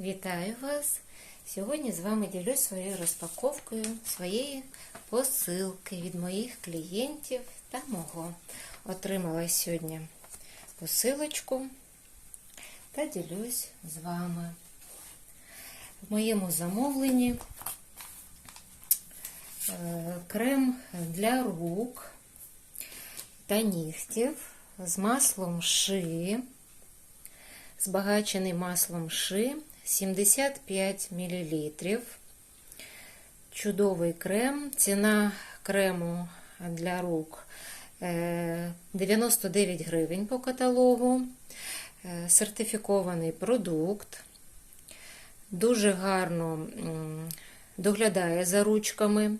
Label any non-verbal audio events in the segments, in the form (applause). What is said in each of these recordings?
Вітаю вас! Сьогодні з вами ділюсь своєю розпаковкою своєї посилки від моїх клієнтів та мого. Отримала сьогодні посилочку та ділюсь з вами. В моєму замовленні е, крем для рук та нігтів з маслом ши збагачений маслом ши 75 мл. Чудовий крем. Ціна крему для рук е, 99 гривень по каталогу. Е, Сертифікований продукт. Дуже гарно доглядає за ручками.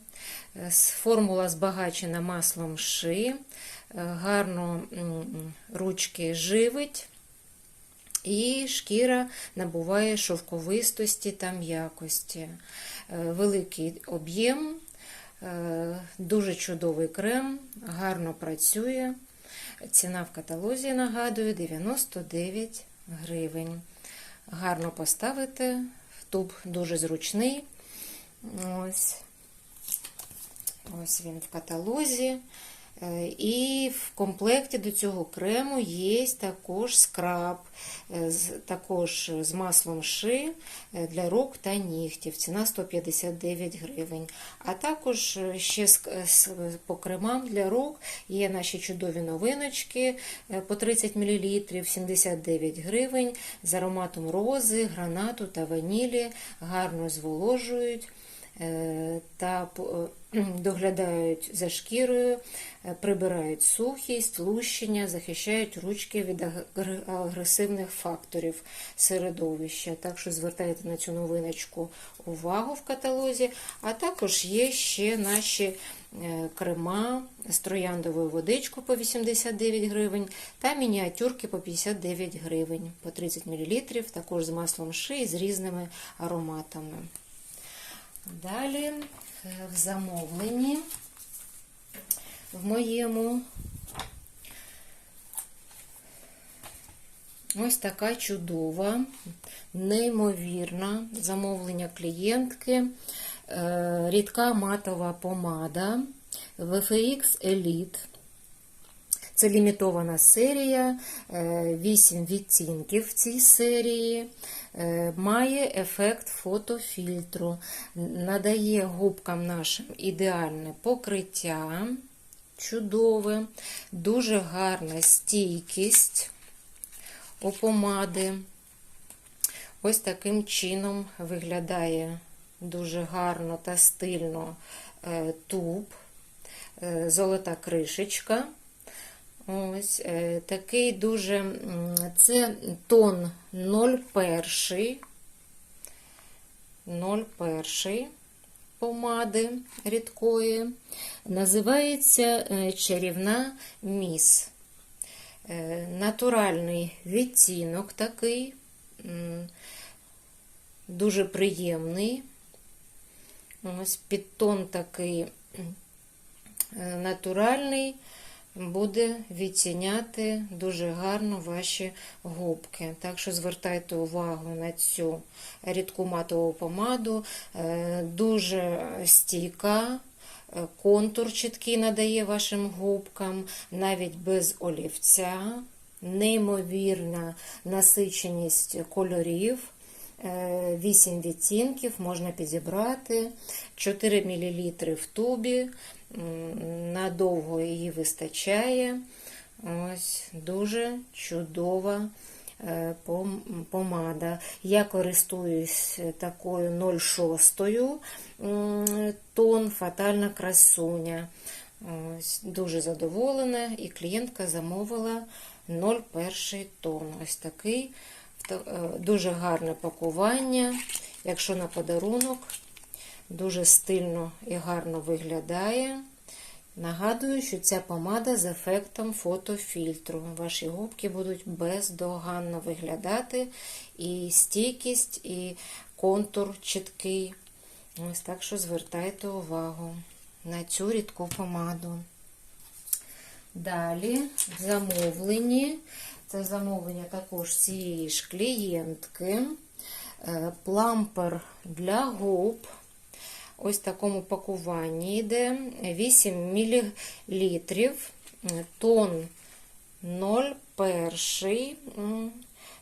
Е, Формула збагачена маслом ши. Е, Гарно ручки живить. І шкіра набуває шовковистості та м'якості. Е, Великий об'єм, е, дуже чудовий крем, гарно працює. Ціна в каталозі, нагадую, 99 гривень. Гарно поставити, туб дуже зручний. Ось, Ось він в каталозі. Е, І в комплекті до цього крему є також скраб, е, також з маслом ши е, для рук та нігтів. Ціна 159 гривень. А також е, ще по кремам для рук є наші чудові новиночки е, по 30 мл, 79 гривень з ароматом рози, гранату та ванілі. Гарно зволожують е, та е, (clears throat) доглядають за шкірою, е, прибирають сухість, лущення, захищають ручки від агресивних факторів середовища. Так що звертайте на цю новиночку увагу в каталозі. А також є ще наші е, крема з трояндовою водичкою по 89 гривень та мініатюрки по 59 гривень по 30 мл, також з маслом ши і з різними ароматами. Далі в замовленні в моєму ось така чудова, неймовірна замовлення клієнтки. е, Рідка матова помада VFX Elite. Це лімітована серія, 8 відтінків в цій серії. Е, Має ефект фотофільтру, надає губкам нашим ідеальне покриття, чудове, дуже гарна стійкість у помади. Ось таким чином виглядає дуже гарно та стильно е, туб, е, золота кришечка. Ось е, такий дуже. Це тон 01, 01 помади рідкої. Називається е, чарівна міс. Е, Натуральний відтінок такий, дуже приємний. Ось підтон такий натуральний буде відтіняти дуже гарно ваші губки. Так що звертайте увагу на цю рідку матову помаду, Е, дуже стійка. е, Контур чіткий надає вашим губкам, навіть без олівця, неймовірна насиченість кольорів. 8 відтінків можна підібрати, 4 мл в тубі, надовго її вистачає. Ось дуже чудова е, помада. Я користуюсь такою 0,6 м, тон фатальна красуня. Ось, дуже задоволена, і клієнтка замовила 0,1 тон. Ось такий е, дуже гарне пакування. Якщо на подарунок, дуже стильно і гарно виглядає. Нагадую, що ця помада з ефектом фотофільтру. Ваші губки будуть бездоганно виглядати, і стійкість, і контур чіткий. Ось так що звертайте увагу на цю рідку помаду. Далі в замовленні. Це замовлення також цієї ж клієнтки. Е, Плампер для губ. Ось такому пакуванні йде 8 мл, тон 0,1,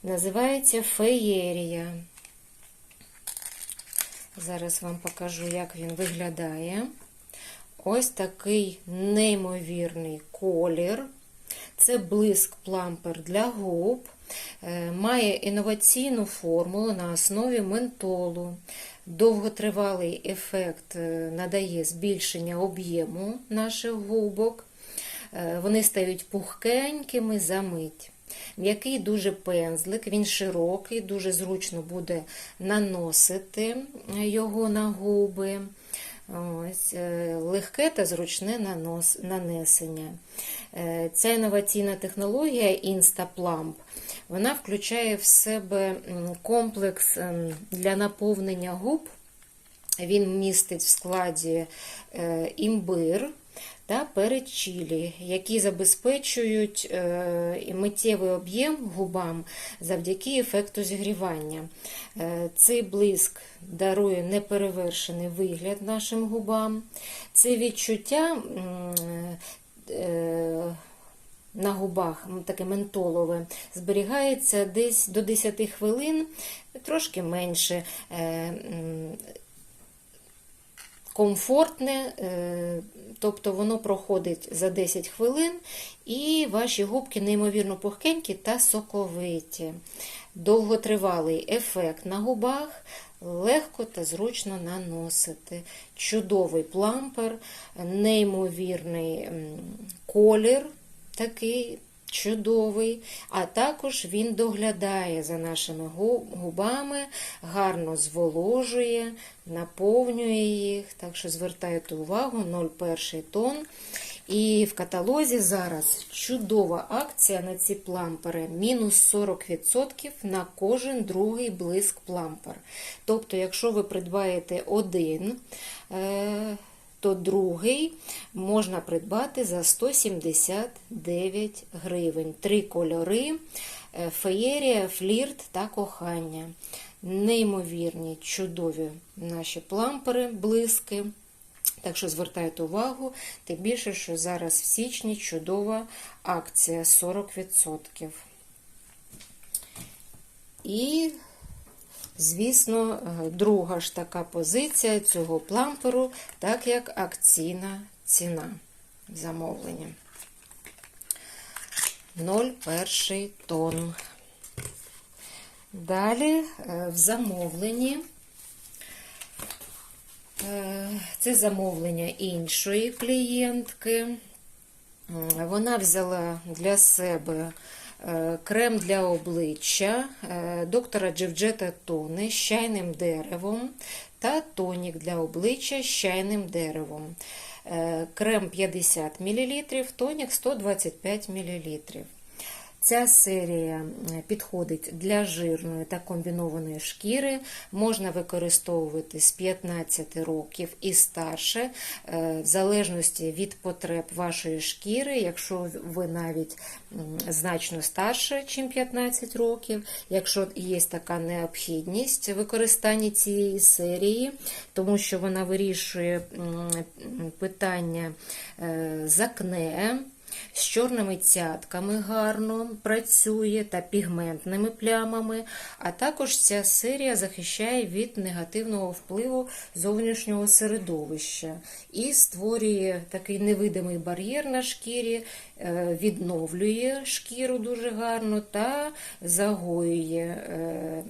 називається феєрія. Зараз вам покажу, як він виглядає. Ось такий неймовірний колір. Це блиск плампер для губ. Е, Має інноваційну формулу на основі ментолу. Довготривалий ефект е, надає збільшення об'єму наших губок. Е, Вони стають пухкенькими за мить. М'який дуже пензлик, він широкий, дуже зручно буде наносити його на губи. Ось, е, легке та зручне нанос, нанесення. Ця інноваційна технологія Instaplamp, вона включає в себе комплекс ем, для наповнення губ. Він містить в складі е, імбир та перець чилі, які забезпечують е, миттєвий об'єм губам завдяки ефекту зігрівання. Е, Цей блиск дарує неперевершений вигляд нашим губам. Це відчуття. На губах таке ментолове, зберігається десь до 10 хвилин, трошки менше. Е, комфортне, е, тобто воно проходить за 10 хвилин, і ваші губки неймовірно пухкенькі та соковиті. Довготривалий ефект на губах, легко та зручно наносити. Чудовий плампер, неймовірний колір такий. Чудовий, а також він доглядає за нашими губами, гарно зволожує, наповнює їх. Так що звертайте увагу, 0,1 тон. І в каталозі зараз чудова акція на ці плампери. Мінус 40% на кожен другий блиск плампер. Тобто, якщо ви придбаєте один, е, то другий можна придбати за 179 гривень. Три кольори: е, феєрія, флірт та кохання. Неймовірні, чудові наші плампери, блиски. Так що звертайте увагу, тим більше, що зараз в січні чудова акція 40%. І, звісно, е, друга ж така позиція цього пламперу, так як акційна ціна замовлення. 0,1 тонн. Далі е, в замовленні. Е, Це замовлення іншої клієнтки. Вона взяла для себе е, крем для обличчя е, доктора Джевджета Тони з чайним деревом та тонік для обличчя з чайним деревом. Е, Крем 50 мл, тонік 125 мл. Ця серія підходить для жирної та комбінованої шкіри. Можна використовувати з 15 років і старше, е, в залежності від потреб вашої шкіри, якщо ви навіть значно старше, ніж 15 років, якщо є така необхідність використання цієї серії, тому що вона вирішує питання е, з чорними цятками гарно працює та пігментними плямами, а також ця серія захищає від негативного впливу зовнішнього середовища і створює такий невидимий бар'єр на шкірі, е, відновлює шкіру дуже гарно та загоює. е,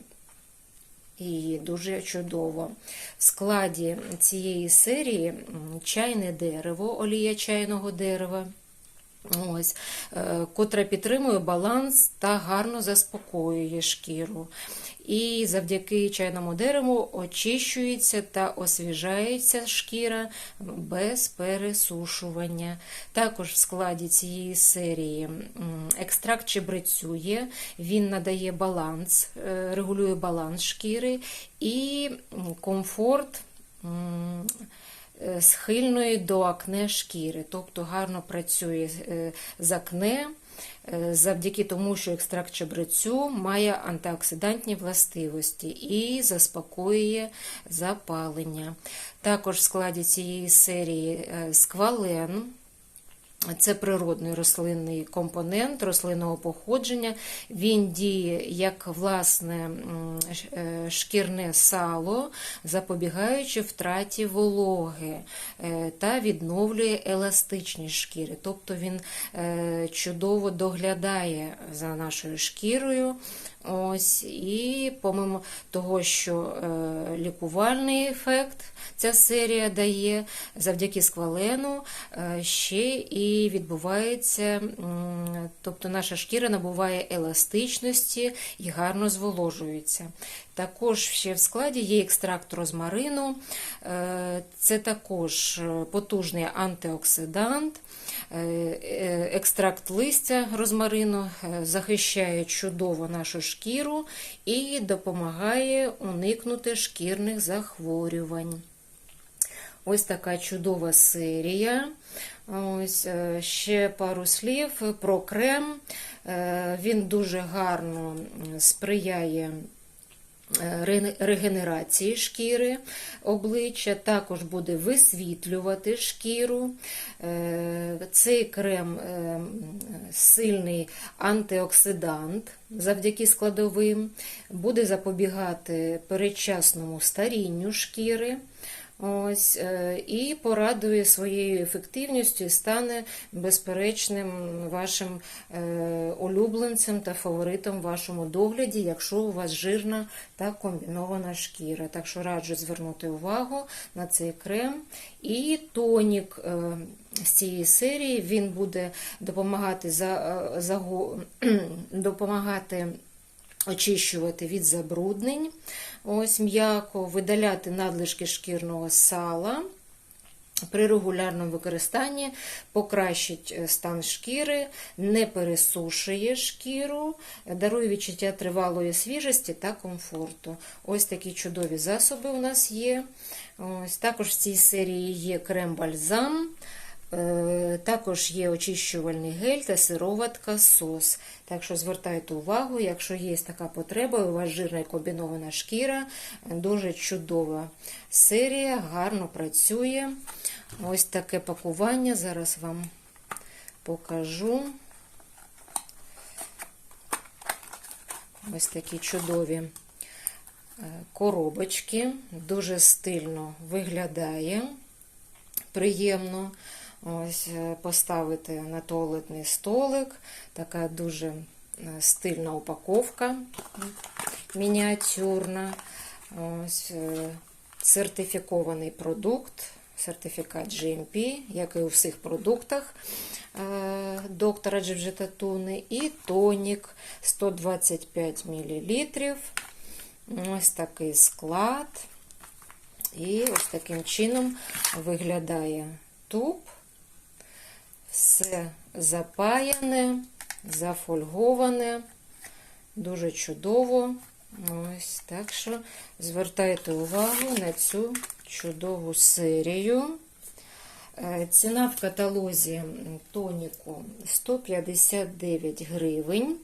і дуже чудово. В складі цієї серії чайне дерево, олія чайного дерева. Ось, е, котра підтримує баланс та гарно заспокоює шкіру. І завдяки чайному дереву очищується та освіжається шкіра без пересушування. Також в складі цієї серії екстракт чебрецю є, він надає баланс, е, регулює баланс шкіри і комфорт. М, схильної до акне шкіри, тобто гарно працює е, з акне, е, завдяки тому, що екстракт чебрецю має антиоксидантні властивості і заспокоює запалення. Також в складі цієї серії е, сквален. Це природний рослинний компонент рослинного походження. Він діє як власне е, шкірне сало, запобігаючи втраті вологи е, та відновлює еластичність шкіри. Тобто він е, чудово доглядає за нашою шкірою. Ось, і помимо того, що е, лікувальний ефект ця серія дає завдяки сквалену, е, ще і відбувається, тобто наша шкіра набуває еластичності і гарно зволожується. Також ще в складі є екстракт розмарину, е, це також потужний антиоксидант. Екстракт листя розмарину захищає чудово нашу шкіру і допомагає уникнути шкірних захворювань. Ось така чудова серія. Ось е, ще пару слів про крем. Е, Він дуже гарно сприяє регенерації шкіри обличчя, також буде висвітлювати шкіру. Е, Цей крем е, сильний антиоксидант завдяки складовим, буде запобігати передчасному старінню шкіри. Ось, е, і порадує своєю ефективністю і стане безперечним вашим е, улюбленцем та фаворитом в вашому догляді, якщо у вас жирна та комбінована шкіра. Так що раджу звернути увагу на цей крем. І тонік е, з цієї серії він буде допомагати за, заго- (clears throat) допомагати очищувати від забруднень, ось м'яко, видаляти надлишки шкірного сала. При регулярному використанні покращить е, стан шкіри, не пересушує шкіру, дарує відчуття тривалої свіжості та комфорту. Ось такі чудові засоби у нас є. Ось Також в цій серії є крем-бальзам. Е, Також є очищувальний гель та сироватка сос. Так що звертайте увагу, якщо є така потреба, у вас жирна і комбінована шкіра, дуже чудова серія, гарно працює. Ось таке пакування. Зараз вам покажу. Ось такі чудові е, коробочки, дуже стильно виглядає, приємно. Ось е, поставити на туалетний столик. Така дуже е, стильна упаковка, мініатюрна. Ось е, сертифікований продукт, сертифікат GMP, як і у всіх продуктах е, доктора Джевжетатуни. І тонік 125 мл. Ось такий склад. І ось таким чином виглядає туб. Все запаяне, зафольговане, дуже чудово. Ось так що звертайте увагу на цю чудову серію. Е, Ціна в каталозі тоніку 159 гривень.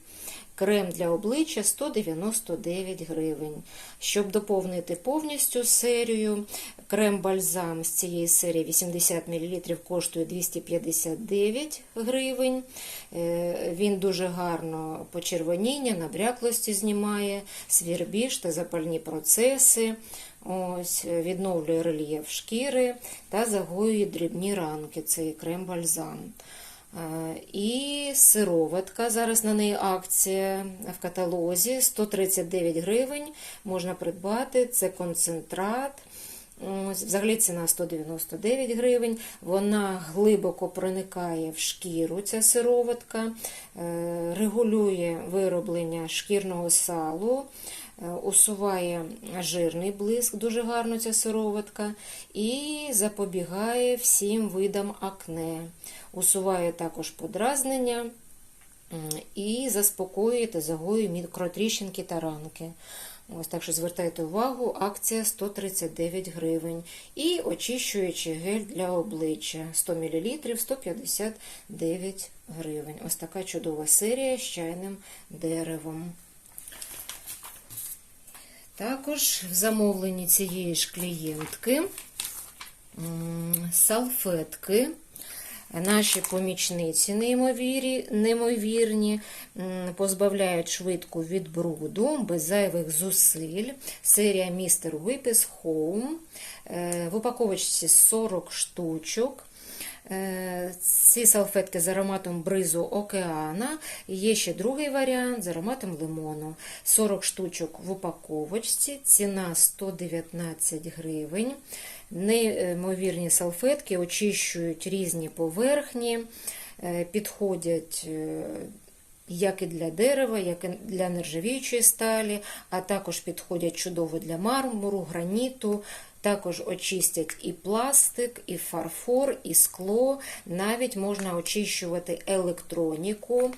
Крем для обличчя 199 гривень. Щоб доповнити повністю серію, крем-бальзам з цієї серії 80 мл коштує 259 гривень. Е, Він дуже гарно почервоніння, набряклості знімає, свірбіж та запальні процеси. Ось, відновлює рельєф шкіри та загоює дрібні ранки. Цей крем-бальзам. Е, І сироватка, зараз на неї акція в каталозі 139 гривень можна придбати. Це концентрат. Взагалі ціна 199 гривень. Вона глибоко проникає в шкіру, ця сироватка, е, регулює вироблення шкірного салу. е, Усуває жирний блиск, дуже гарно ця сироватка, і запобігає всім видам акне. Усуває також подразнення і заспокоює та загоює мікротріщинки та ранки. Ось так що звертайте увагу, акція 139 гривень. І очищуючий гель для обличчя 100 мл 159 гривень. Ось така чудова серія з чайним деревом. Також в замовленні цієї ж клієнтки салфетки. Наші помічниці неймовірні, неймовірні, позбавляють швидко від бруду, без зайвих зусиль. Серія Містер Випіс Home. Е, В упаковочці 40 штучок. Е, Ці салфетки з ароматом бризу океана. Є ще другий варіант з ароматом лимону. 40 штучок в упаковочці, ціна 119 гривень. Неймовірні салфетки очищують різні поверхні, е, підходять е, як і для дерева, як і для нержавіючої сталі, а також підходять чудово для мармуру, граніту. Також очистять і пластик, і фарфор, і скло. Навіть можна очищувати електроніку.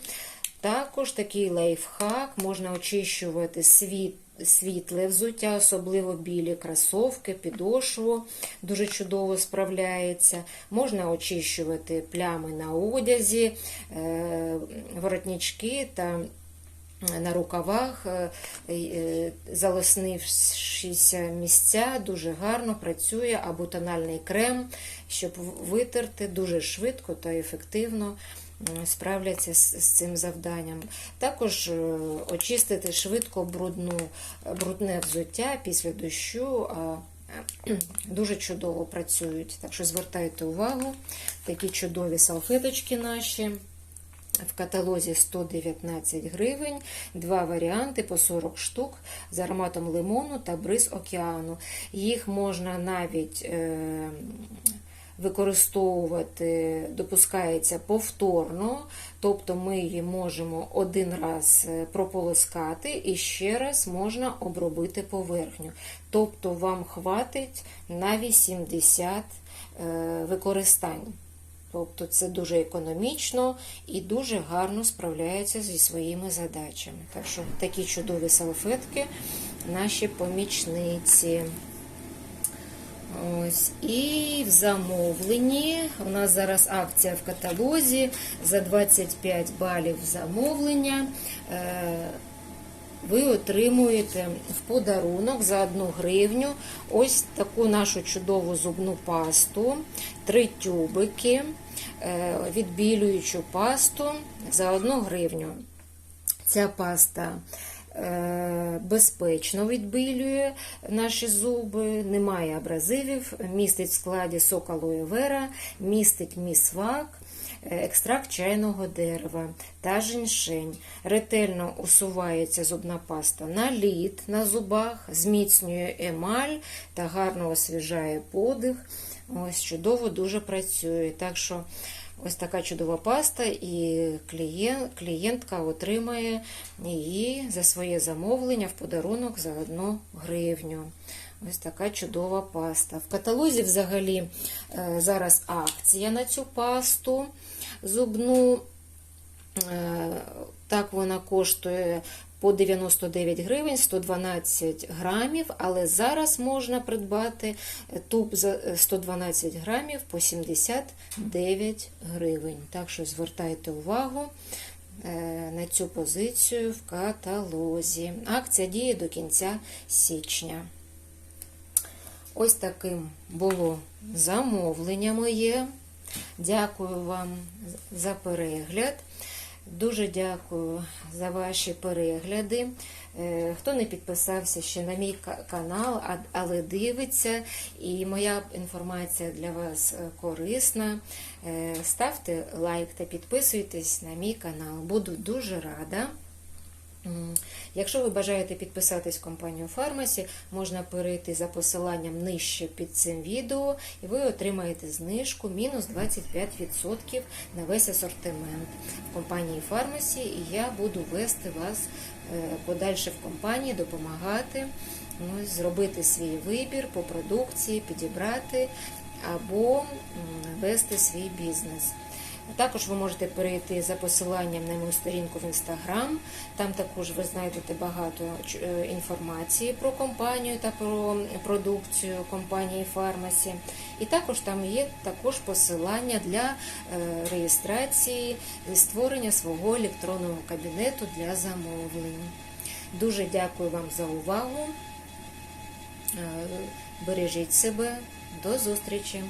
Також такий лайфхак, можна очищувати світ, світле взуття, особливо білі кросовки, підошву дуже чудово справляється. Можна очищувати плями на одязі, е, воротнички та на рукавах, е, е, залоснившися місця, дуже гарно працює або тональний крем, щоб витерти дуже швидко та ефективно справляться з, з цим завданням. Також е, очистити швидко брудну, брудне взуття після дощу. Дуже чудово працюють, так що звертайте увагу, такі чудові салфеточки наші. В каталозі 119 гривень, два варіанти по 40 штук з ароматом лимону та бриз океану. Їх можна навіть е, використовувати, допускається повторно, тобто ми її можемо один раз е, прополоскати і ще раз можна обробити поверхню. Тобто вам хватить на 80 е, використань. Тобто це дуже економічно і дуже гарно справляється зі своїми задачами. Так що такі чудові салфетки наші помічниці. Ось. І в замовленні. У нас зараз акція в каталозі за 25 балів замовлення. Е, ви отримуєте в подарунок за 1 гривню ось таку нашу чудову зубну пасту, три тюбики, е, відбілюючу пасту за 1 гривню. Ця паста безпечно відбілює наші зуби, немає абразивів, містить в складі сок вера, містить місвак, екстракт чайного дерева та женьшень. Ретельно усувається зубна паста на лід на зубах, зміцнює емаль та гарно освіжає подих. Ось чудово дуже працює. Так що ось така чудова паста, і клієнт, клієнтка отримає її за своє замовлення в подарунок за 1 гривню. Ось така чудова паста. В каталозі взагалі е, зараз акція на цю пасту зубну. Е, Так вона коштує по 99 гривень 112 грамів, але зараз можна придбати туб за 112 грамів по 79 гривень. Так що звертайте увагу е, на цю позицію в каталозі. Акція діє до кінця січня. Ось таким було замовлення моє. Дякую вам за перегляд. Дуже дякую за ваші перегляди. Е, Хто не підписався ще на мій канал, але дивиться, і моя інформація для вас е, корисна. е, Ставте лайк та підписуйтесь на мій канал. Буду дуже рада. Якщо ви бажаєте підписатись в компанію Фармасі, можна перейти за посиланням нижче під цим відео, і ви отримаєте знижку мінус 25% на весь асортимент в компанії Фармасі, і я буду вести вас е, подальше в компанії, допомагати ну, зробити свій вибір по продукції, підібрати або вести свій бізнес. Також ви можете перейти за посиланням на мою сторінку в інстаграм. Там також ви знайдете багато е, інформації про компанію та про продукцію компанії Фармасі. І також там є також посилання для е, реєстрації і створення свого електронного кабінету для замовлень. Дуже дякую вам за увагу. Е, Бережіть себе. До зустрічі!